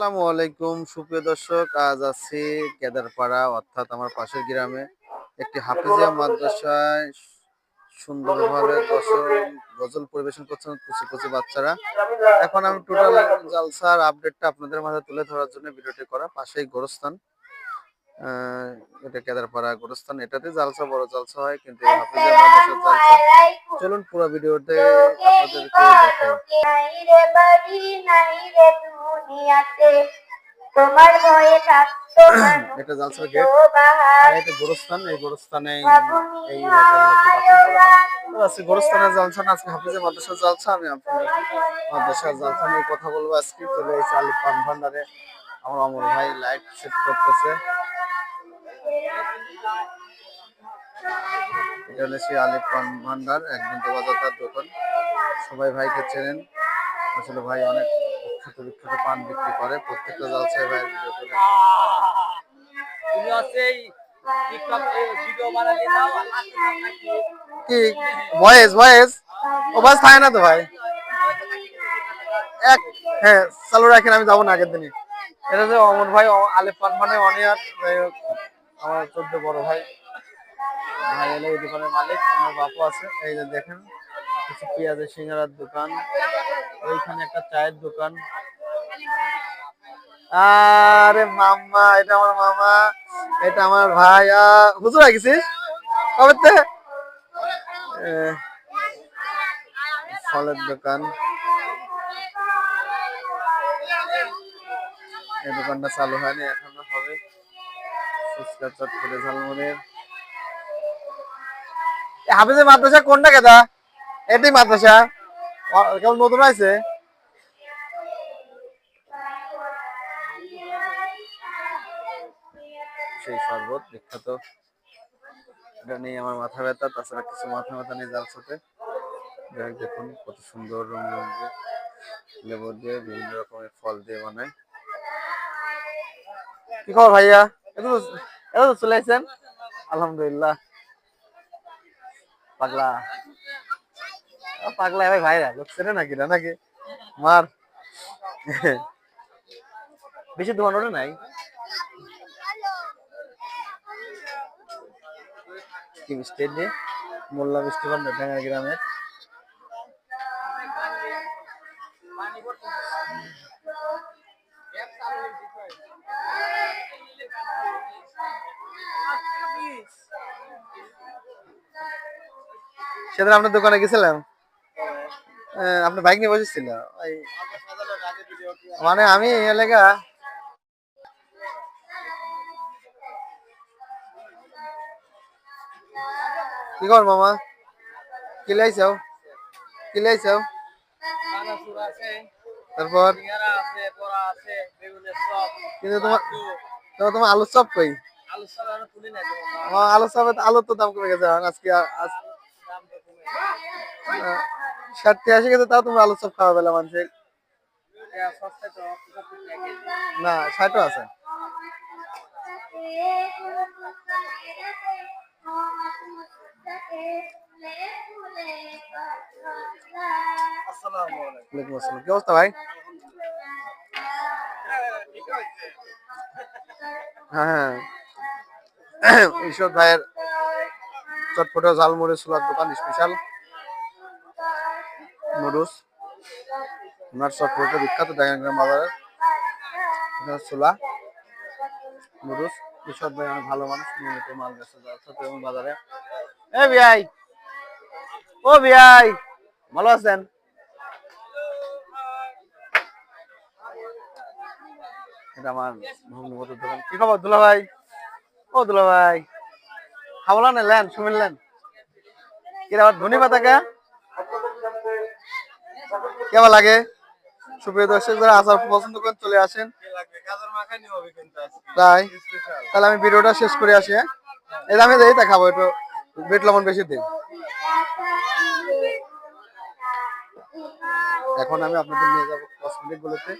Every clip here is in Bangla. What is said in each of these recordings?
আসসালামু আলাইকুম সুপ্রিয় দর্শক। আজ আছি কেদারপাড়া অর্থাৎ আমার পাশের গ্রামে একটি হাফিজিয়া মাদ্রাসায়। সুন্দরভাবে গজল গজল পরিবেশন করছেন কুচি কুচি বাচ্চারা। এখন আমি টোটাল জালসার আপডেটটা আপনাদের মাঝে তুলে ধরার জন্য ভিডিওটি করা পাশেই গোরস্থান। এটা কেদারপাড়া গোরস্থান। এটাতে জালসা বড় জালসা হয় কিন্তু হাফিজিয়া মাদ্রাসার জালসা। চলুন পুরো ভিডিওতে আপনাদেরকে দেখাই তোমার ভয়ে থাকতো এটা জালসার গেট আর এটা গোরস্থান এই গোরস্থানে হয়। আজকে গোরস্থানের জালসা না আজকে হাফিজে মাদ্রাসার জালসা আমি আপনাদের মাদ্রাসার জালসা নিয়ে কথা বলব আজকে। চলে এসেছি আলি পান ভান্ডারে। আমার অমর ভাই লাইট সেট করতেছে। এটা হলো সেই আলিফ পান ভান্ডার একদম বাজার তার দোকান। সবাই ভাইকে চেনেন। আসলে ভাই অনেক বিখ্যাত বিখ্যাত পান বিক্রি করে। প্রত্যেকটা জালসায় ভাইয়ের ভিডিও করে? কি? ভয়েস ভয়েস ও বাস থাকে না তো ভাই? এক হ্যাঁ চালু রাখেন আমি যাব না আগের দিনই। এটা যে অমর ভাই অ- পান মানে অনিয়ার আমার চোদ্দ বড় ভাই। ভাই এলো এই দোকানের মালিক আমার বাপু আছে। এই যে দেখেন কিছু পেঁয়াজের সিঙ্গারার দোকান। ওইখানে একটা চায়ের দোকান। আরে মামা এটা আমার মামা এটা আমার ভাই। হুজুর গেছিস কবে? এ, ফলের দোকান। এই দোকানটা চালু হয়নি এখনও হবে। ফুচকা চটপটে ঝালমুড়ের। হাফিজের মাদ্রাসা কোনটা কেদা এটাই মাদ্রাসা। কেমন নতুন আছে সেই শরবত, বিখ্যাত। এটা নিয়ে আমার মাথা ব্যথা, তাছাড়া কিছু মাথা ব্যথা নেই যার সাথে। যাই দেখুন কত সুন্দর রং দিয়ে লেবু দিয়ে বিভিন্ন রকমের ফল দিয়ে বানায়। কি খবর ভাইয়া? এত এত চলে আসছেন? আলহামদুলিল্লাহ। পাগলা। পাগলা ভাই ভাইরা, লোক চেনে নাকি না নাকি? মার। বেশি ওটা নাই? মিষ্টি দিয়ে মোল্লা মিষ্টি ভান্ডার ঢাকা গ্রামের। সেদিন আপনার দোকানে গেছিলাম। আপনার বাইক নিয়ে বসেছিল মানে আমি এলাকা কি কর মামা? কি লাইছাও কি লাইছাও তারপর? কিন্তু তোমার তোমার তোমার আলুর চপ কই? আলুর চপ নাই তো দাম কমে গেছে আজকে গেছে। আসে গেছে, তাও তুমি আলুর চপ খাওয়া পেলে মানুষের। না, ষাটও আছে। ওয়ালাইকুম আসসালাম কি হ্যাঁ হ্যাঁ। দোকান স্পেশাল নুডলস। ওনার বিখ্যাত ডায়গ্রাম বাজারের এখানে ঈশ্বর ভাই ভালো মানুষ মাল বেচে বাজারে। এ বিআই। ও বিআই, ভালো আছেন? আমার দোকান। কি খবর দুলা ভাই ও দুলা ভাই খাবলা নিলেন শুনলেন কিরা আবার ধনী পাতা কে কেমন লাগে? পছন্দ চলে আসেন। তাই, তাহলে আমি ভিডিওটা শেষ করে আসি হ্যাঁ? এটা আমি এই দেখাবো একটু। বিট লবণ বেশি দিন। এখন আমি আপনাদের নিয়ে যাব কসমেটিক গুলোতে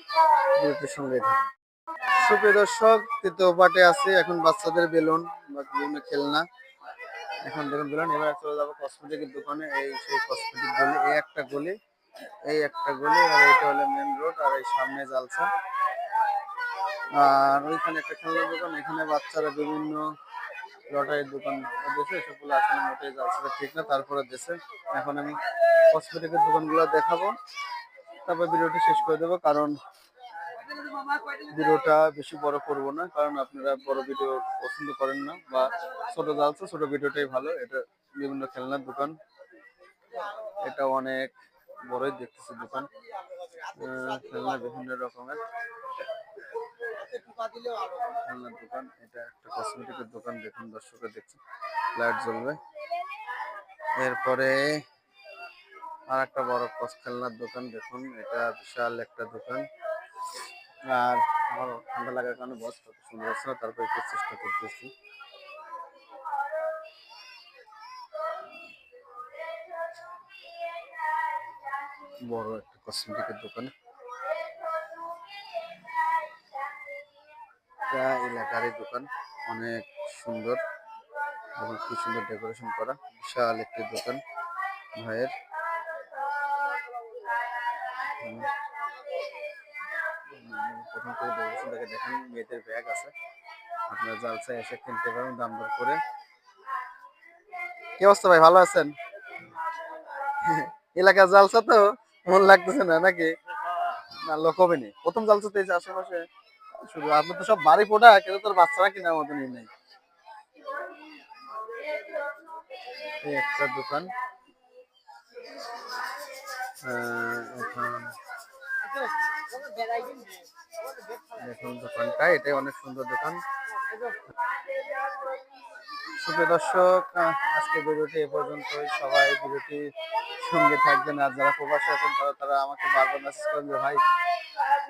বিরতির সঙ্গে। সুপ্রিয় দর্শক, তৃতীয় পাটে আছে। এখন বাচ্চাদের বেলুন বা বিভিন্ন খেলনা। এখন দেখুন বেলুন, এবার চলে যাব কসমেটিকের দোকানে। এই সেই কসমেটিক গলি, এই একটা গলি, এই একটা গলি, আর এটা হলো মেন রোড আর এই সামনে জালসা। আর ওইখানে একটা খেলনার দোকান। এখানে বাচ্চারা বিভিন্ন লটারির দোকান দিয়েছে এসবগুলো আসলে মোটেই যাচ্ছে ঠিক না, তারপরে দেশে। এখন আমি কসমেটিকের দোকানগুলো দেখাবো। তারপর ভিডিওটি শেষ করে দেবো, কারণ ভিডিওটা বেশি বড় করব না, কারণ আপনারা বড় ভিডিও পছন্দ করেন না, বা ছোট জালছে ছোট ভিডিওটাই ভালো। এটা বিভিন্ন খেলনার দোকান। এটা অনেক বড়ই দেখতেছি দোকান। খেলনা বিভিন্ন রকমের। খেলনার দোকান, এটা একটা কসমেটিকের দোকান দেখুন দর্শকরা দেখছেন লাইট জ্বলবে। এরপরে আর একটা বড় কস খেলনার দোকান দেখুন, এটা বিশাল একটা দোকান। আর ঠান্ডা লাগার কারণে বস কত সুন্দর তারপর একটু চেষ্টা করতেছি। বড় একটা কসমেটিকের দোকান। এটা এলাকারই দোকান। অনেক সুন্দর এবং কি সুন্দর ডেকোরেশন করা। বিশাল একটি দোকান ভাইয়ের। প্রথম থেকে ডেকোরেশন দেখে দেখেন, মেয়েদের ব্যাগ আছে। আপনারা জালসা এসে কিনতে পারেন, দাম দর করে। কি অবস্থা ভাই, ভালো আছেন? এলাকা জালসা তো মন লাগতেছে না নাকি? না, লোক হবে প্রথম জালসা তো এই যে আশেপাশে শুধু আপনার তো সব বাড়ি পোটা কিন্তু তোর বাচ্চারা কেনার মতনই নেই। একটা দোকান। দেখুন দোকানটা, এটাই অনেক সুন্দর দোকান। সুপ্রিয় দর্শক আজকে ভিডিওটি এ পর্যন্তই। সবাই ভিডিওটি সঙ্গে থাকবেন আর যারা প্রবাসী আছেন, তারা তারা আমাকে বারবার মেসেজ করেন যে, ভাই,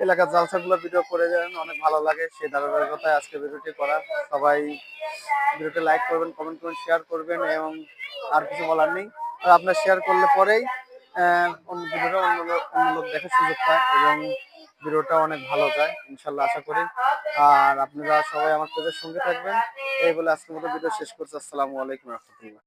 এলাকার জালসাগুলো ভিডিও করে যান অনেক ভালো লাগে। সেই ধারাবাহিকতায় আজকে ভিডিওটি করা সবাই ভিডিওটি লাইক করবেন কমেন্ট করবেন শেয়ার করবেন এবং আর কিছু বলার নেই। আর আপনার শেয়ার করলে পরেই অন্য ভিডিওটা অন্য অন্য লোক দেখার সুযোগ পায় এবং ভিডিওটা অনেক ভালো যায়, ইনশাল্লাহ আশা করি। আর আপনারা সবাই আমার পেজের সঙ্গে থাকবেন। এই বলে আজকের মতো ভিডিও শেষ করছি। আসসালামু আলাইকুম রহমতুল্লাহ।